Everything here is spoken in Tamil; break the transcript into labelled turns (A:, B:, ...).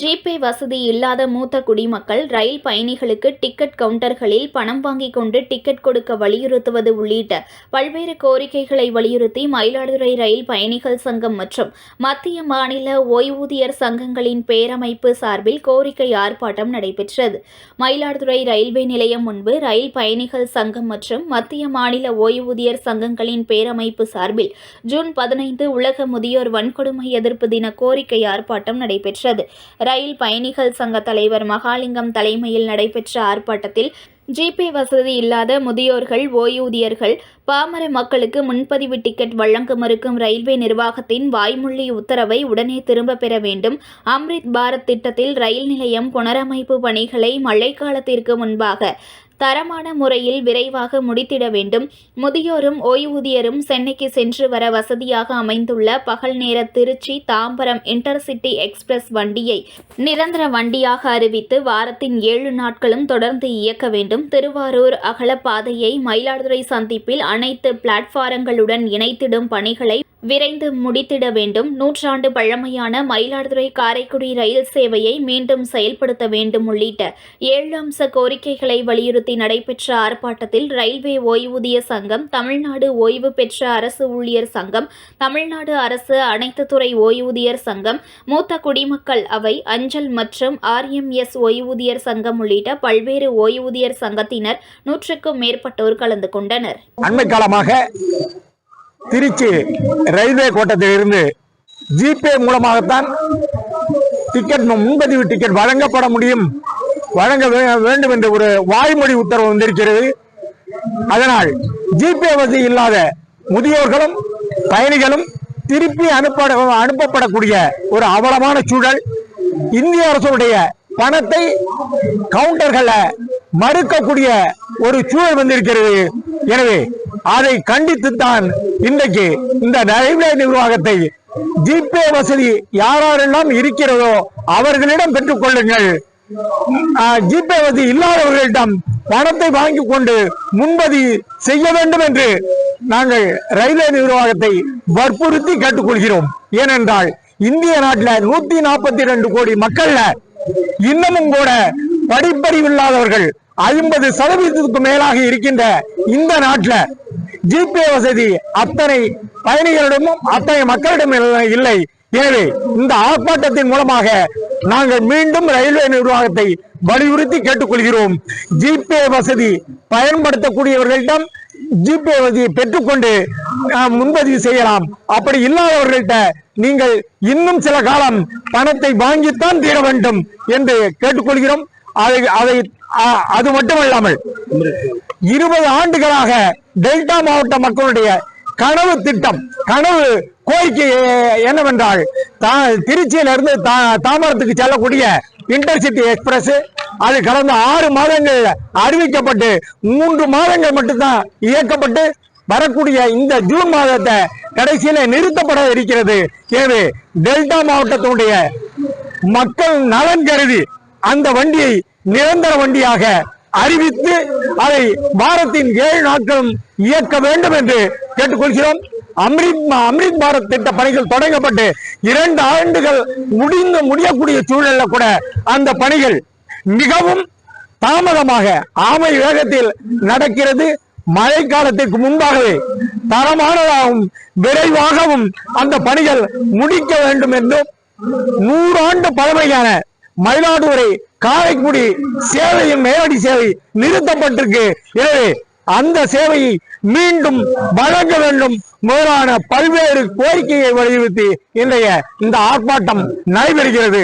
A: ஜிபே வசதி இல்லாத மூத்த குடிமக்கள் ரயில் பயணிகளுக்கு டிக்கெட் கவுண்டர்களில் பணம் வாங்கிக் கொண்டு டிக்கெட் கொடுக்க வலியுறுத்துவது உள்ளிட்ட பல்வேறு கோரிக்கைகளை வலியுறுத்தி மயிலாடுதுறை ரயில் பயணிகள் சங்கம் மற்றும் மத்திய மாநில ஓய்வூதியர் சங்கங்களின் பேரமைப்பு சார்பில் கோரிக்கை ஆர்ப்பாட்டம் நடைபெற்றது. மயிலாடுதுறை ரயில்வே நிலையம் முன்பு ரயில் பயணிகள் சங்கம் மற்றும் மத்திய மாநில ஓய்வூதியர் சங்கங்களின் பேரமைப்பு சார்பில் ஜூன் பதினைந்து உலக முதியோர் வன்கொடுமை எதிர்ப்பு தின கோரிக்கை ஆர்ப்பாட்டம் நடைபெற்றது. ரயில் பயணிகள் சங்க தலைவர் மகாலிங்கம் தலைமையில் நடைபெற்ற ஆர்ப்பாட்டத்தில் ஜிபே வசதி இல்லாத முதியோர்கள் ஓய்வூதியர்கள் பாமர மக்களுக்கு முன்பதிவு டிக்கெட் வழங்க மறுக்கும் ரயில்வே நிர்வாகத்தின் வாய்மொழி உத்தரவை உடனே திரும்ப பெற வேண்டும். அம்ரித் பாரத் திட்டத்தில் ரயில் நிலையம் புனரமைப்பு பணிகளை மழைக்காலத்திற்கு முன்பாக தரமான முறையில் விரைவாக முடித்திட வேண்டும். முதியோரும் ஓய்வூதியரும் சென்னைக்கு சென்று வர வசதியாக அமைந்துள்ள பகல் நேர திருச்சி தாம்பரம் இன்டர்சிட்டி எக்ஸ்பிரஸ் வண்டியை நிரந்தர வண்டியாக அறிவித்து வாரத்தின் ஏழு நாட்களும் தொடர்ந்து இயக்க வேண்டும். திருவாரூர் அகலப்பாதையை மயிலாடுதுறை சந்திப்பில் அனைத்து பிளாட்ஃபாரங்களுடன் இணைத்திடும் பணிகளை விரைந்து முடித்திட வேண்டும். நூற்றாண்டு பழமையான மயிலாடுதுறை காரைக்குடி ரயில் சேவையை மீண்டும் செயல்படுத்த வேண்டும் உள்ளிட்ட ஏழு அம்ச கோரிக்கைகளை வலியுறுத்தி நடைபெற்ற ஆர்ப்பாட்டத்தில் ரயில்வே ஓய்வூதிய சங்கம் தமிழ்நாடு ஓய்வு பெற்ற அரசு ஊழியர் சங்கம் தமிழ்நாடு அரசு அனைத்து துறை ஓய்வூதியர் சங்கம் மூத்த குடிமக்கள் அவை அஞ்சல் மற்றும் ஆர்எம்எஸ் ஓய்வூதியர் சங்கம் உள்ளிட்ட பல்வேறு ஓய்வூதியர் சங்கத்தினர் நூற்றுக்கும் மேற்பட்டோர் கலந்து கொண்டனர்.
B: திருச்சி ரயில்வே கோட்டத்திலிருந்து ஜிபே மூலமாகத்தான் டிக்கெட் முன்பதிவு டிக்கெட் வழங்கப்பட முடியும். வழங்க வே- வேண்டும் என்ற ஒரு வாய்மொழி உத்தரவு வந்திருக்கிறது. அதனால் ஜிபே வசதி இல்லாத முதியோர்களும் பயணிகளும் திருப்பி அனுப்ப அனுப்பப்படக்கூடிய ஒரு அவலமான சூழல். இந்திய அரசுடைய பணத்தை கவுண்டர்களை மறுக்கக்கூடிய ஒரு சூழல் வந்திருக்கிறது. எனவே அதை கண்டித்துத்தான் இன்றைக்கு இந்த ரயில்வே நிர்வாகத்தை ஜிபே வசதி யாரெல்லாம் இருக்கிறதோ அவர்களிடம் பெற்றுக் கொள்ளுங்கள். ஜிபே வசதி இல்லாதவர்களிடம் பணத்தை வாங்கி கொண்டு முன்பதி செய்ய வேண்டும் என்று நாங்கள் ரயில்வே நிர்வாகத்தை வற்புறுத்தி கேட்டுக்கொள்கிறோம். ஏனென்றால் இந்திய நாட்டில் நூத்தி நாற்பத்தி ரெண்டு கோடி மக்கள்ல இன்னமும் கூட படிப்பறிவில்லாதவர்கள் ஐம்பது சதவீதத்துக்கு மேலாக இருக்கின்ற இந்த நாட்டில் ஜிபே வசதி அத்தனை பயணிகளிடமும் அத்தனை மக்களிடம் இல்லை எனவே இந்த ஆர்ப்பாட்டத்தின் மூலமாக நாங்கள் மீண்டும் ரயில்வே நிர்வாகத்தை வலியுறுத்தி கேட்டுக்கொள்கிறோம். ஜிபே வசதி பயன்படுத்தக்கூடியவர்களிடம் ஜிபே வசதியை பெற்றுக்கொண்டு முன்பதிவு செய்யலாம். அப்படி இல்லாதவர்கள்ட்ட நீங்கள் இன்னும் சில காலம் பணத்தை வாங்கித்தான் தீர வேண்டும் என்று கேட்டுக்கொள்கிறோம். அதை அதை அது மட்டுமல்லாமல் இருபது ஆண்டுகளாக டெல்டா மாவட்ட மக்களுடைய கனவு திட்டம் கனவு கோரிக்கை என்னவென்றால் திருச்சியிலிருந்து தா- தாம்பரத்துக்கு செல்லக்கூடிய இன்டர்சிட்டி எக்ஸ்பிரஸ் அது கடந்த ஆறு மாதங்கள் அறிவிக்கப்பட்டு மூன்று மாதங்கள் மட்டும்தான் இயக்கப்பட்டு வரக்கூடிய இந்த ஜூன் மாதத்தை கடைசியில நிறுத்தப்பட இருக்கிறது. எனவே டெல்டா மாவட்டத்தினுடைய மக்கள் நலன் கருதி அந்த வண்டியை நிரந்தர வண்டியாக அறிவித்து அதை வாரத்தின் ஏழு நாட்களும் இயக்க வேண்டும் என்று கேட்டுக்கொள்கிறோம். அம்ரித் அம்ரித் பாரத் திட்ட பணிகள் தொடங்கப்பட்டு இரண்டு ஆண்டுகள் முடிந்து முடியக்கூடிய சூழல்ல கூட அந்த பணிகள் மிகவும் தாமதமாக ஆமை வேகத்தில் நடக்கிறது. மழை காலத்திற்கு முன்பாகவே தரமானதாகவும் விரைவாகவும் அந்த பணிகள் முடிக்க வேண்டும் என்றும் நூறாண்டு பழமையான மயிலாடுதுறை காரைக்குடி சேவையின் மேலடி சேவை நிறுத்தப்பட்டிருக்கு. எனவே அந்த சேவையை மீண்டும் வழங்க வேண்டும். முதலான பல்வேறு கோரிக்கையை வலியுறுத்தி இன்றைய இந்த ஆர்ப்பாட்டம் நடைபெறுகிறது.